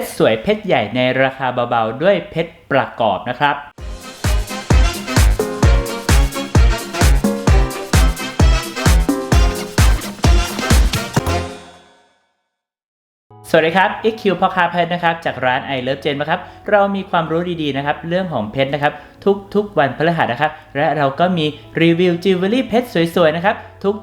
ชรสวยเพชรใหญ่ในราคาเบาๆ ด้วยเพชรประกอบนะครับสวัสดีครับ IQ พ่อค้าเพชรนะครับ จากร้าน I Love Gen นะครับ เรามีความรู้ดีๆนะครับ เรื่องของเพชรนะครับ ทุกๆวันพฤหัสนะครับ และเราก็มีรีวิวจิวเวลรี่เพชรสวยๆนะครับ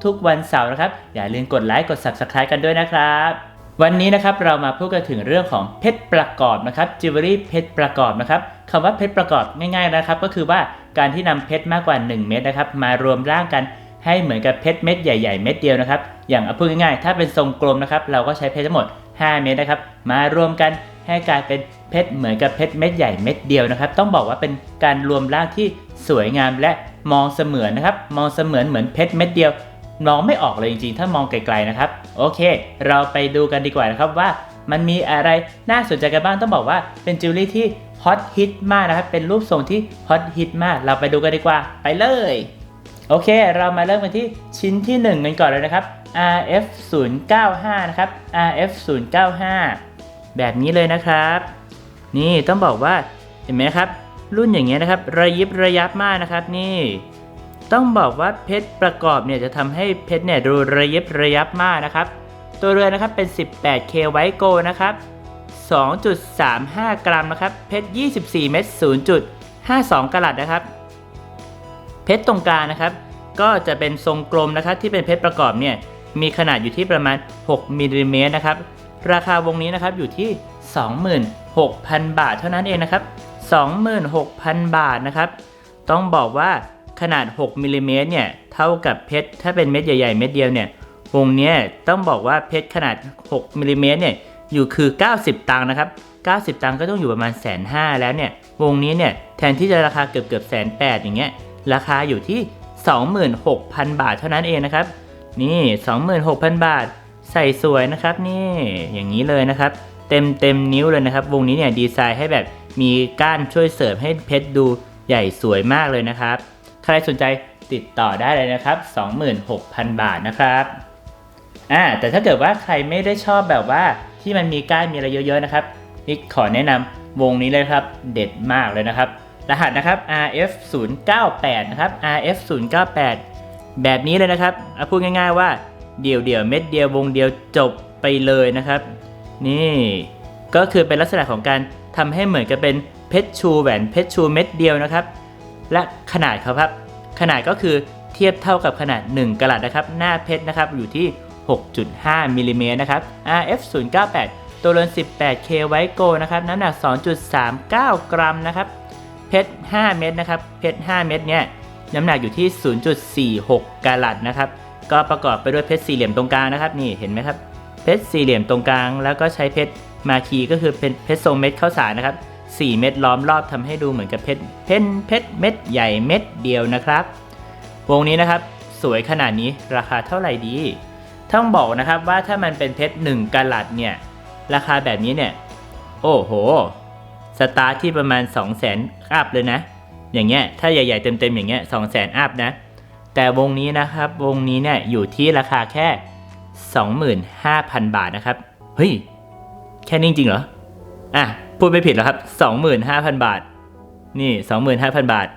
ทุกๆวันเสาร์นะครับ อย่าลืมกดไลค์ กด Subscribe กันด้วยนะครับ วันนี้นะครับเรามาพูดกันถึงเรื่องของเพชรประกอบนะครับจิวเวลรี่เพชรประกอบนะครับคำว่าเพชรประกอบง่ายๆนะครับ ก็คือว่าการที่นำเพชรมากกว่า 1 เม็ดนะครับ มารวมร่างกันให้เหมือนกับเพชรเม็ดใหญ่ๆ เม็ดเดียวนะครับ อย่างเอาพูดง่ายๆ ถ้าเป็นทรงกลมนะครับ เราก็ใช้เพชรทั้งหมด 5 เม็ดนะครับ มารวมกันให้กลายเป็นเพชรเหมือนกับเพชรเม็ดใหญ่เม็ดเดียวนะครับ ต้องบอกว่าเป็นการรวมร่างที่สวยงามและมองเสมือนนะครับ มองเสมือนเหมือนเพชรเม็ดเดียว มองไม่ออกเลยจริงๆ ถ้ามองไกลๆนะครับ โอเค เราไปดูกันดีกว่านะครับว่ามันมีอะไรน่าสนใจกันบ้างต้องบอกว่าเป็นจิวเวลรี่ที่ฮอตฮิตมากนะครับ เป็นรูปทรงที่ฮอตฮิตมาก เราไปดูกันดีกว่าไปเลย โอเค เรามาเริ่มกันที่ชิ้นที่ 1 กันก่อนเลยนะครับ RF 0 9 5นะครับ RF 0 9 5แบบนี้เลยนะครับ นี่ต้องบอกว่าเห็นไหมครับ รุ่นอย่างเงี้ยนะครับ ระยิบระยับมากนะครับนี่ ต้องบอกว่าเพชรประกอบเนี่ยจะทำให้เพชรเนี่ยดูระยิบระยับมากนะครับ ตัวเรือนะครับเป็น 18K ไวโกนะครับ 2.35 กรัมนะครับเพชร 24 เม็ด0.52กรัตนะครับ เพชรตรงกลางนะครับ ก็จะเป็นทรงกลมนะครับที่เป็นเพชรประกอบเนี่ยมีขนาดอยู่ที่ประมาณ 6มิลลิเมตรนะครับ ราคาวงนี้นะครับอยู่ที่ 26,000 บาทเท่านั้นเองนะครับ 26,000 บาทนะครับ ต้องบอกว่า ขนาด 6มิลลิเมตรเนี่ยเท่ากับเพชรถ้าเป็นเม็ดใหญ่ๆ เม็ดเดียวเนี่ยวงนี้ต้องบอกว่าเพชรขนาด 6มิลลิเมตรเนี่ยอยู่คือ 90 ตังค์นะครับ 90 ตังค์ก็ต้องอยู่ประมาณแสนห้าแล้วเนี่ยวงนี้เนี่ยแทนที่จะราคาเกือบเกือบแสนแปดอย่างเงี้ยราคาอยู่ที่ 26,000 บาทเท่านั้นเองนะครับ นี่ 26,000 บาท ใส่สวยนะครับนี่อย่างนี้เลยนะครับ เต็มเต็มนิ้วเลยนะครับ วงนี้เนี่ยดีไซน์ให้แบบมีก้านช่วยเสริมให้เพชรดูใหญ่สวยมากเลยนะครับ ใครสนใจติดต่อได้เลยนะครับ 26,000 บาทนะครับอ่าแต่ถ้าเกิดว่าใครไม่ได้ชอบแบบว่าที่มันมีก้านมีอะไรเยอะๆนะครับนี่ขอแนะนำวงนี้เลยครับเด็ดมากเลยนะครับ รหัสนะครับ RF 0 9 8นะครับ RF 0 9 8แบบนี้เลยนะครับเอาพูดง่าย ๆว่าเดี่ยวเดี่ยวเม็ดเดียววงเดียวจบไปเลยนะครับ นี่ก็คือเป็นลักษณะของการทำให้เหมือนกับเป็นเพชรชูแหวนเพชรชูเม็ดเดียวนะครับ และขนาดเขาครับ ขนาดก็คือเทียบเท่ากับขนาด 1กะรัตนะครับ หน้าเพชรนะครับ อยู่ที่ 6.5มิลลิเมตรนะครับ RF 0 9 8 ตัวเรือน 18K ไวโกนะครับ น้ำหนัก 2.39 กรัมนะครับ เพชร 5 เม็ดนะครับ เพชร 5 เม็ดเนี่ย น้ำหนักอยู่ที่ 0.46กะรัตนะครับ ก็ประกอบไปด้วยเพชรสี่เหลี่ยมตรงกลางนะครับ นี่ เห็นไหมครับ เพชรสี่เหลี่ยมตรงกลาง แล้วก็ใช้เพชรมาคีก็คือเป็นเพชรทรงเม็ดข้าวสารนะครับ 4 เม็ดล้อมรอบทำให้ดูเหมือนกับเพชรเพชรเพชรเม็ดใหญ่เม็ดเดียวนะครับ วงนี้นะครับสวยขนาดนี้ราคาเท่าไหร่ดีต้องบอกนะครับว่าถ้ามันเป็นเพชร1กะรัตเนี่ยราคาแบบนี้เนี่ยโอ้โห สตาร์ทที่ประมาณ 2 0 0 0 0 0อัพเลยนะ อย่างเงี้ยถ้าใหญ่ๆเต็มๆอย่างเงี้ย2 0 0 0 0 0อัพนะ แต่วงนี้นะครับวงนี้เนี่ยอยู่ที่ราคาแค่ 25,000 บาทนะครับ เฮ้ย แค่นี้จริงเหรอ อะ พูดไม่ผิดแล้วครับ 25,000 บาท นี่ 25,000 บาท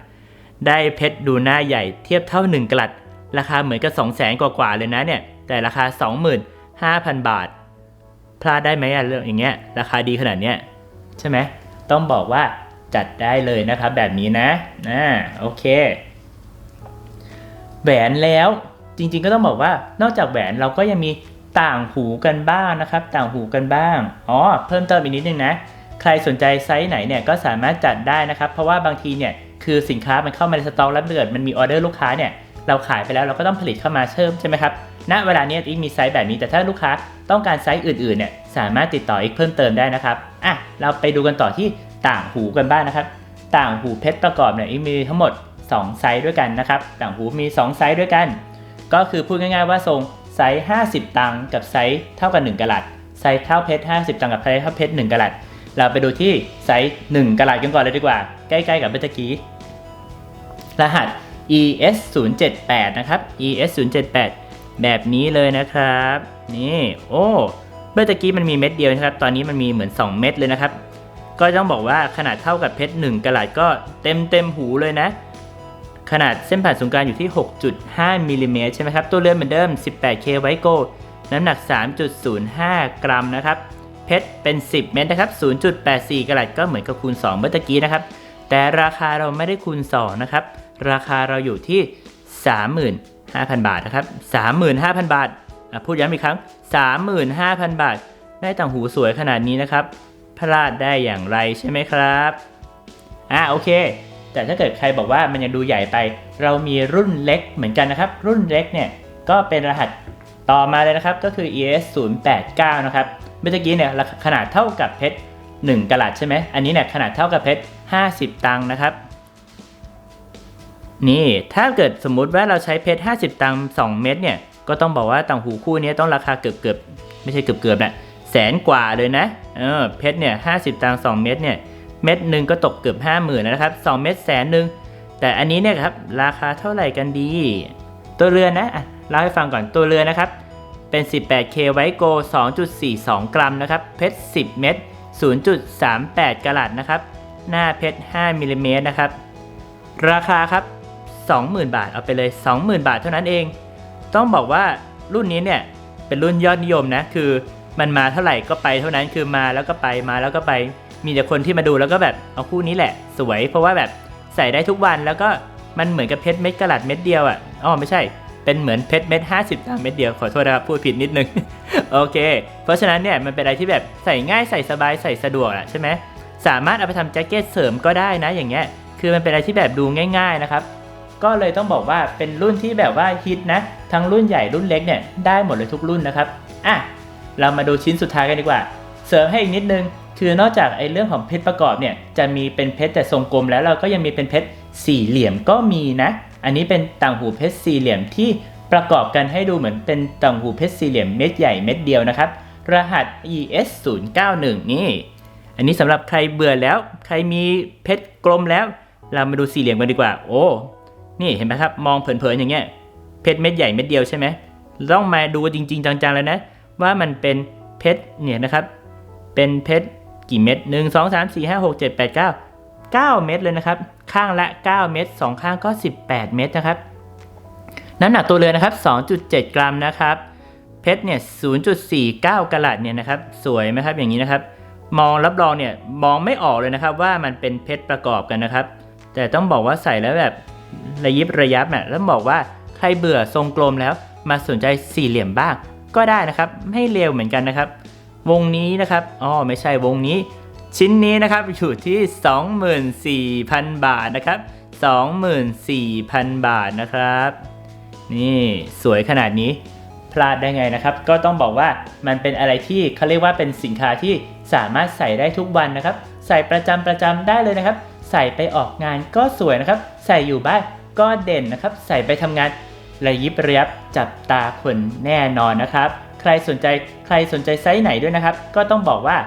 ได้เพชรดูหน้าใหญ่เทียบเท่า 1กลัด ราคาเหมือนกับ 2 0 0 0 0 0กว่าๆเลยนะเนี่ย แต่ราคา 25,000 บาท พลาดได้ไหมอะเรื่องอย่างเงี้ย ราคาดีขนาดเนี้ยใช่ไหม ต้องบอกว่าจัดได้เลยนะครับ แบบนี้นะอ่าโอเค แหวนแล้วจริงๆก็ต้องบอกว่านอกจากแหวนเราก็ยังมีต่างหูกันบ้างนะครับ ต่างหูกันบ้าง อ๋อ เพิ่มเติมอีกนิดนึงนะ ใครสนใจไซส์ไหนเนี่ยก็สามารถจัดได้นะครับ เพราะว่าบางทีเนี่ยคือสินค้ามันเข้ามาในสต็อกแล้วเกิดมันมีออเดอร์ลูกค้าเนี่ยเราขายไปแล้วเราก็ต้องผลิตเข้ามาเพิ่มใช่ไหมครับณเวลานี้อีกมีไซส์แบบนี้แต่ถ้าลูกค้าต้องการไซส์อื่นๆเนี่ยสามารถติดต่ออีกเพิ่มเติมได้นะครับอะเราไปดูกันต่อที่ต่างหูกันบ้างนะครับ ต่างหูเพชรประกอบเนี่ยอีกมีทั้งหมด 2 ไซส์ด้วยกันนะครับต่างหูมี 2 ไซส์ด้วยกัน ก็คือพูดง่ายๆว่าทรงไซส์ 50 ตังค์กับไซส์เท่ากับ 1กะรัตไซส์เท่าเพชร 50 ตังค์กับไซส์เท่าเพชร 1กะรัต เราไปดูที่ไซส์1กระรัตกันก่อนเลยดีกว่า ใกล้ๆกับเมื่อกี้ รหัส ES 0 7 8นะครับ ES 0 7 8แบบนี้เลยนะครับ นี่โอ้เมื่อตะกี้มันมีเม็ดเดียวนะครับ ตอนนี้มันมีเหมือน 2 เม็ดเลยนะครับ ก็ต้องบอกว่าขนาดเท่ากับเพชร1กระรัตก็เต็มเต็มหูเลยนะ ขนาดเส้นผ่านศูนย์กลางอยู่ที่ 6.5มิลลิเมตรใช่ไหมครับ ตัวเรือนเหมือนเดิม 18K ไวโกน้ำหนัก 3.05 กรัมนะครับ เพชรเป็น 10 เม็ดนะครับ 0.84กะรัตก็เหมือนกับคูณ 2 เมื่อกี้นะครับ แต่ราคาเราไม่ได้คูณ 2 นะครับ ราคาเราอยู่ที่ 35,000 บาทนะครับ 35,000 บาท พูดย้ำอีกครั้ง 35,000 บาท ได้ต่างหูสวยขนาดนี้นะครับ พลาดได้อย่างไรใช่ไหมครับ อะโอเค แต่ถ้าเกิดใครบอกว่ามันยังดูใหญ่ไป เรามีรุ่นเล็กเหมือนกันนะครับ รุ่นเล็กเนี่ยก็เป็นรหัสต่อมาเลยนะครับ ก็คือ ES 0 8 9นะครับ มื่อกี้เนี่ยขนาดเท่ากับเพชร1กะลัดใช่ไหมอันนี้เนี่ยขนาดเท่ากับเพชร50 ตังค์นะครับ นี่ถ้าเกิดสมมุติว่าเราใช้เพชร50 ตังค์2เม็ดเนี่ยก็ต้องบอกว่าต่างหูคู่นี้ต้องราคาเกือบเกือบไม่ใช่เกือบเกือบนะแสนกว่าเลยนะเออเพชรเนี่ย50ตังค์2เม็ดเนี่ยเม็ดหนึ่งก็ตกเกือบ5 0,000นะครับ2เม็ดแสนหนึ่งแต่อันนี้เนี่ยครับราคาเท่าไหร่กันดี ตัวเรือนนะอะเล่าให้ฟังก่อนตัวเรือนนะครับ เป็น 18K ไวโก2.42 กรัมนะครับ เพชร 10 เม็ด 0.38กะรัตนะครับ หน้าเพชร 5มิลลิเมตรนะครับ ราคาครับ 20,000 บาท เอาไปเลย 20,000 บาทเท่านั้นเอง ต้องบอกว่ารุ่นนี้เนี่ย เป็นรุ่นยอดนิยมนะ คือมันมาเท่าไหร่ก็ไปเท่านั้น คือมาแล้วก็ไป มาแล้วก็ไป มีแต่คนที่มาดูแล้วก็แบบเอาคู่นี้แหละ สวย เพราะว่าแบบใส่ได้ทุกวันแล้วก็มันเหมือนกับเพชรเม็ดกะลัดเม็ดเดียวอะ อ๋อไม่ใช่ เป็นเหมือนเพชรเม็ดห้าสิบตังเม็ดเดียวขอโทษนะครับพูดผิดนิดนึง โอเค เพราะฉะนั้นเนี่ยมันเป็นอะไรที่แบบใส่ง่ายใส่สบายใส่สะดวกอะใช่ไหมสามารถเอาไปทำแจ็คเก็ตเสริมก็ได้นะอย่างเงี้ยคือมันเป็นอะไรที่แบบดูง่าย ๆนะครับ ก็เลยต้องบอกว่าเป็นรุ่นที่แบบว่าฮิตนะ ทั้งรุ่นใหญ่รุ่นเล็กเนี่ยได้หมดเลยทุกรุ่นนะครับอะเรามาดูชิ้นสุดท้ายกันดีกว่า เสริมให้อีกนิดนึง คือนอกจากไอ้เรื่องของเพชรประกอบเนี่ยจะมีเป็นเพชรแต่ทรงกลมแล้วเราก็ยังมีเป็นเพชรสี่เหลี่ยมก็มีนะ อันนี้เป็นต่างหูเพชรสี่เหลี่ยมที่ประกอบกันให้ดูเหมือนเป็นต่างหูเพชรสี่เหลี่ยมเม็ดใหญ่เม็ดเดียวนะครับ รหัส ES 0 9 1นี่ อันนี้สำหรับใครเบื่อแล้ว ใครมีเพชรกลมแล้ว เรามาดูสี่เหลี่ยมกันดีกว่า โอ้ นี่เห็นไหมครับ มองเผินๆอย่างเงี้ย เพชรเม็ดใหญ่เม็ดเดียวใช่ไหม ต้องมาดูจริง ๆ จังๆแล้วนะ ว่ามันเป็นเพชรเนี่ยนะครับ เป็นเพชรกี่เม็ดหนึ่งสองสามสี่ห้าหกเจ็ดแปดเก้า เก้าเม็ดเลยนะครับ ข้างละ 9 เม็ดสองข้างก็ 18 เม็ดนะครับ น้ำหนักตัวเรือนะครับ 2.7 กรัมนะครับ เพชรเนี่ย 0.49กะรัตเนี่ยนะครับ สวยไหมครับอย่างนี้นะครับ มองรับรองเนี่ยมองไม่ออกเลยนะครับ ว่ามันเป็นเพชรประกอบกันนะครับ แต่ต้องบอกว่าใส่แล้วแบบระยิบระยับน่ะแล้วบอกว่าใครเบื่อทรงกลมแล้วมาสนใจสี่เหลี่ยมบ้าง ก็ได้นะครับไม่เลวเหมือนกันนะครับ วงนี้นะครับอ๋อไม่ใช่วงนี้ ชิ้นนี้นะครับอยู่ที่ 24,000 บาทนะครับ 24,000 บาทนะครับ นี่สวยขนาดนี้พลาดได้ไงนะครับ ก็ต้องบอกว่ามันเป็นอะไรที่เขาเรียกว่าเป็นสินค้าที่สามารถใส่ได้ทุกวันนะครับ ใส่ประจำประจำได้เลยนะครับ ใส่ไปออกงานก็สวยนะครับ ใส่อยู่บ้านก็เด่นนะครับ ใส่ไปทำงานระยิบระยับจับตาคนแน่นอนนะครับ ใครสนใจใครสนใจไซส์ไหนด้วยนะครับ ก็ต้องบอกว่า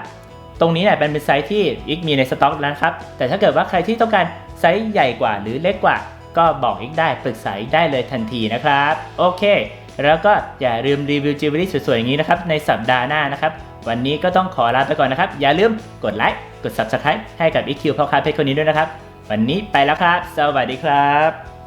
ตรงนี้เนี่ยเป็นไซส์ที่อีกมีในสต็อกแล้วครับ แต่ถ้าเกิดว่าใครที่ต้องการไซส์ใหญ่กว่าหรือเล็กกว่า ก็บอกอีกได้ปรึกษาอีกได้เลยทันทีนะครับ โอเค แล้วก็อย่าลืมรีวิวจิวเวลรี่สวยๆอย่างนี้นะครับในสัปดาห์หน้านะครับ วันนี้ก็ต้องขอลาไปก่อนนะครับ อย่าลืมกดไลค์กด Subscribe ให้กับ EQ พ่อค้าเพชรคนนี้ด้วยนะครับ วันนี้ไปแล้วครับ สวัสดีครับ